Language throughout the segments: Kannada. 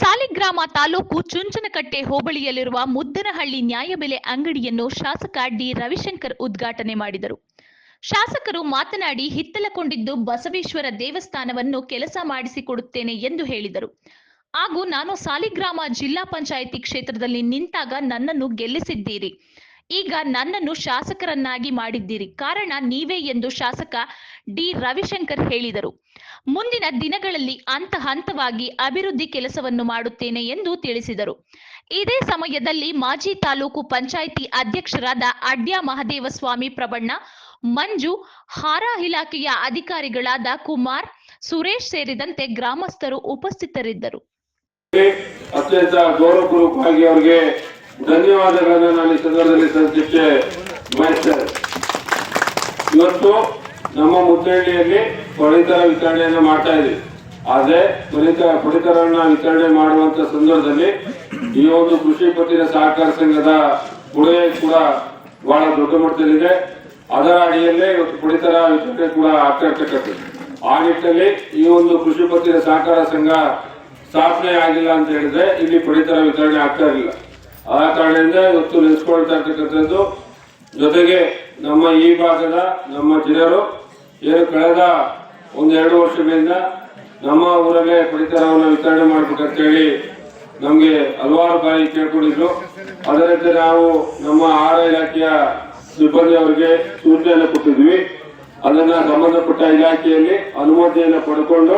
ಸಾಲಿಗ್ರಾಮ ತಾಲೂಕು ಚುಂಚನಕಟ್ಟೆ ಹೋಬಳಿಯಲ್ಲಿರುವ ಮುದ್ದನಹಳ್ಳಿ ನ್ಯಾಯಬೆಲೆ ಅಂಗಡಿಯನ್ನು ಶಾಸಕ ಡಿ ರವಿಶಂಕರ್ ಉದ್ಘಾಟನೆ ಮಾಡಿದರು. ಶಾಸಕರು ಮಾತನಾಡಿ, ಹಿತ್ತಲಕೊಂಡಿದ್ದು ಬಸವೇಶ್ವರ ದೇವಸ್ಥಾನವನ್ನು ಕೆಲಸ ಮಾಡಿಸಿಕೊಡುತ್ತೇನೆ ಎಂದು ಹೇಳಿದರು. ಹಾಗೂ ನಾನು ಸಾಲಿಗ್ರಾಮ ಜಿಲ್ಲಾ ಪಂಚಾಯಿತಿ ಕ್ಷೇತ್ರದಲ್ಲಿ ನಿಂತಾಗ ನನ್ನನ್ನು ಗೆಲ್ಲಿಸಿದ್ದೀರಿ. ಈಗ ನನ್ನನ್ನು ಶಾಸಕರನ್ನಾಗಿ ಮಾಡಿದ್ದೀರಿ. ಕಾರಣ ನೀವೇ ಎಂದು ಶಾಸಕ ಡಿ. ರವಿಶಂಕರ್ ಹೇಳಿದರು. ಮುಂದಿನ ದಿನಗಳಲ್ಲಿ ಹಂತ ಹಂತವಾಗಿ ಅಭಿವೃದ್ಧಿ ಕೆಲಸವನ್ನು ಮಾಡುತ್ತೇನೆ ಎಂದು ತಿಳಿಸಿದರು. ಇದೇ ಸಮಯದಲ್ಲಿ ಮಾಜಿ ತಾಲೂಕು ಪಂಚಾಯಿತಿ ಅಧ್ಯಕ್ಷರಾದ ಅಡ್ಯ ಮಹದೇವಸ್ವಾಮಿ ಪ್ರಬಣ್ಣ, ಮಂಜು, ಹಾರ ಇಲಾಖೆಯ ಅಧಿಕಾರಿಗಳಾದ ಕುಮಾರ್, ಸುರೇಶ್ ಸೇರಿದಂತೆ ಗ್ರಾಮಸ್ಥರು ಉಪಸ್ಥಿತರಿದ್ದರು. ಅತ್ಯಂತ ಗೌರವಪೂರ್ವಕವಾಗಿ ಅವರಿಗೆ ಧನ್ಯವಾದಗಳನ್ನು ನಾನು ಈ ಸಂದರ್ಭದಲ್ಲಿ ಸಲ್ಲಿಸಲಿಕ್ಕೆ ಬಯಸ್ತೇನೆ ಇವತ್ತು ನಮ್ಮ ಮುದ್ದಹಳ್ಳಿಯಲ್ಲಿ ಪಡಿತರ ವಿತರಣೆಯನ್ನು ಮಾಡ್ತಾ ಇದೆ ಆದ್ರೆ ಪಡಿತರ ಪಡಿತರನ್ನ ವಿತರಣೆ ಮಾಡುವಂತ ಸಂದರ್ಭದಲ್ಲಿ ಈ ಒಂದು ಕೃಷಿ ಪತ್ತಿನ ಸಹಕಾರ ಸಂಘದ ಕೊಡುಗೆ ಕೂಡ ಬಹಳ ದೊಡ್ಡ ಮಟ್ಟದಲ್ಲಿದೆ. ಅದರ ಅಡಿಯಲ್ಲೇ ಇವತ್ತು ಪಡಿತರ ವಿತರಣೆ ಕೂಡ ಆಗ್ತಾ ಆ ನಿಟ್ಟಿನಲ್ಲಿ ಈ ಒಂದು ಕೃಷಿ ಪತ್ತಿನ ಸಹಕಾರ ಸಂಘ ಸ್ಥಾಪನೆ ಆಗಿಲ್ಲ ಅಂತ ಹೇಳಿದ್ರೆ ಇಲ್ಲಿ ಪಡಿತರ ವಿತರಣೆ ಆಗ್ತಾ ಇರಲಿಲ್ಲ. ಆ ಕಾರಣದಿಂದ ಇವತ್ತು ನೆನೆಸ್ಕೊಳ್ತಾ ಇರ್ತಕ್ಕಂಥದ್ದು ಜೊತೆಗೆ ನಮ್ಮ ಈ ಭಾಗದ ನಮ್ಮ ಜನರು ಏನು ಕಳೆದ ಒಂದೆರಡು ವರ್ಷಗಳಿಂದ ನಮ್ಮ ಊರಲ್ಲೇ ಪಡಿತರವನ್ನು ವಿತರಣೆ ಮಾಡ್ಬೇಕಂತೇಳಿ ನಮಗೆ ಹಲವಾರು ಬಾರಿ ಕೇಳ್ಕೊಂಡಿದ್ರು. ಅದರಂತೆ ನಾವು ನಮ್ಮ ಆಹಾರ ಇಲಾಖೆಯ ಸಿಬ್ಬಂದಿ ಅವರಿಗೆ ಸೂಚನೆಯನ್ನು ಕೊಟ್ಟಿದ್ವಿ. ಅದನ್ನ ಸಂಬಂಧಪಟ್ಟ ಇಲಾಖೆಯಲ್ಲಿ ಅನುಮತಿಯನ್ನು ಪಡ್ಕೊಂಡು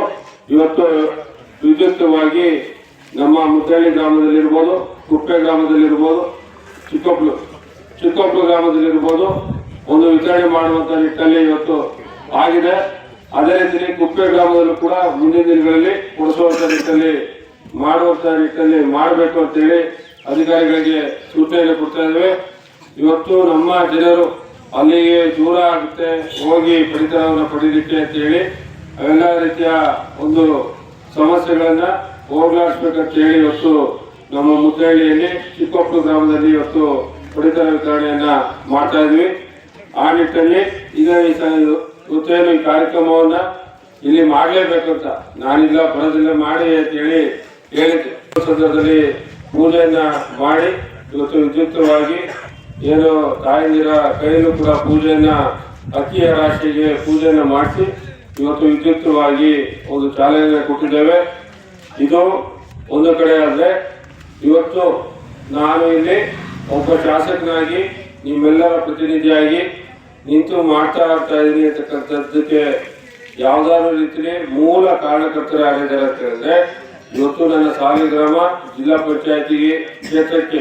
ಇವತ್ತು ವಿದ್ಯುಕ್ತವಾಗಿ ನಮ್ಮ ಮುತ್ತಳ್ಳಿ ಗ್ರಾಮದಲ್ಲಿರ್ಬೋದು ಕುಪ್ಪೆ ಗ್ರಾಮದಲ್ಲಿರ್ಬೋದು, ಚಿಕ್ಕಪ್ಪಲು ಚಿಕ್ಕಪ್ಪಲು ಗ್ರಾಮದಲ್ಲಿರ್ಬೋದು ಒಂದು ವಿತರಣೆ ಮಾಡುವಂತ ನಿಟ್ಟಿನಲ್ಲಿ ಇವತ್ತು ಆಗಿದೆ. ಅದೇ ರೀತಿ ಕುಪ್ಪೆ ಗ್ರಾಮದಲ್ಲೂ ಕೂಡ ಮುಂದಿನ ದಿನಗಳಲ್ಲಿ ಕೊಡಿಸುವಂತ ನಿಟ್ಟಿನಲ್ಲಿ ಮಾಡುವಂತ ನಿಟ್ಟಿನಲ್ಲಿ ಮಾಡಬೇಕು ಅಂತೇಳಿ ಅಧಿಕಾರಿಗಳಿಗೆ ಸೂಚನೆ ಕೊಡ್ತಾ ಇದ್ದೇವೆ. ಇವತ್ತು ನಮ್ಮ ಜನರು ಅಲ್ಲಿಗೆ ದೂರ ಆಗುತ್ತೆ, ಹೋಗಿ ಪಡಿತರವನ್ನು ಪಡೆಯಲಿಕ್ಕೆ ಅಂತೇಳಿ ಎಲ್ಲ ರೀತಿಯ ಒಂದು ಸಮಸ್ಯೆಗಳನ್ನ ಹೋಗ್ಲಾಡಿಸ್ಬೇಕಂತ ಹೇಳಿ ಇವತ್ತು ನಮ್ಮ ಮುದ್ದಹಳ್ಳಿಯಲ್ಲಿ ಚಿಕ್ಕೊಪ್ಪು ಗ್ರಾಮದಲ್ಲಿ ಇವತ್ತು ಪಡಿತರ ವಿತರಣೆಯನ್ನ ಮಾಡ್ತಾ ಇದ್ವಿ. ಆ ನಿಟ್ಟಿನಲ್ಲಿ ಈಗ ಇವತ್ತೇನು ಈ ಕಾರ್ಯಕ್ರಮವನ್ನ ಇಲ್ಲಿ ಮಾಡಲೇಬೇಕಂತ ನಾನಿಲ್ಲ, ಬರೋದಿಲ್ಲ, ಮಾಡಿ ಅಂತ ಹೇಳಿ ಹೇಳಿದ್ದೆ. ಸಂದರ್ಭದಲ್ಲಿ ಪೂಜೆಯನ್ನ ಮಾಡಿ ಇವತ್ತು ವಿದ್ಯುಕ್ತವಾಗಿ ಏನು ತಾಯಂದಿರ ಕೈಯಲ್ಲೂ ಕೂಡ ಪೂಜೆಯನ್ನ, ಅಕ್ಕಿಯ ರಾಶಿಗೆ ಪೂಜೆಯನ್ನ ಮಾಡಿಸಿ ಇವತ್ತು ವಿದ್ಯುಕ್ತವಾಗಿ ಒಂದು ಚಾಲನೆ ಕೊಟ್ಟಿದ್ದೇವೆ. ಇದು ಒಂದು ಕಡೆ ಆದ್ರೆ ಇವತ್ತು ನಾನು ಇಲ್ಲಿ ಒಬ್ಬ ಶಾಸಕನಾಗಿ, ನಿಮ್ಮೆಲ್ಲರ ಪ್ರತಿನಿಧಿಯಾಗಿ ನಿಂತು ಮಾಡ್ತಾ ಇರ್ತಾ ಇದ್ದೀನಿ ಅಂತಕ್ಕಂಥದ್ದಕ್ಕೆ ಯಾವುದಾದ್ರು ರೀತಿಯಲ್ಲಿ ಮೂಲ ಕಾರಣಕರ್ತರಾಗಿದ್ದಾರೆ ಅಂತ ಹೇಳಿದ್ರೆ, ಇವತ್ತು ನನ್ನ ಸಾಲಿಗ್ರಾಮ ಜಿಲ್ಲಾ ಪಂಚಾಯತಿಗೆ ಕ್ಷೇತ್ರಕ್ಕೆ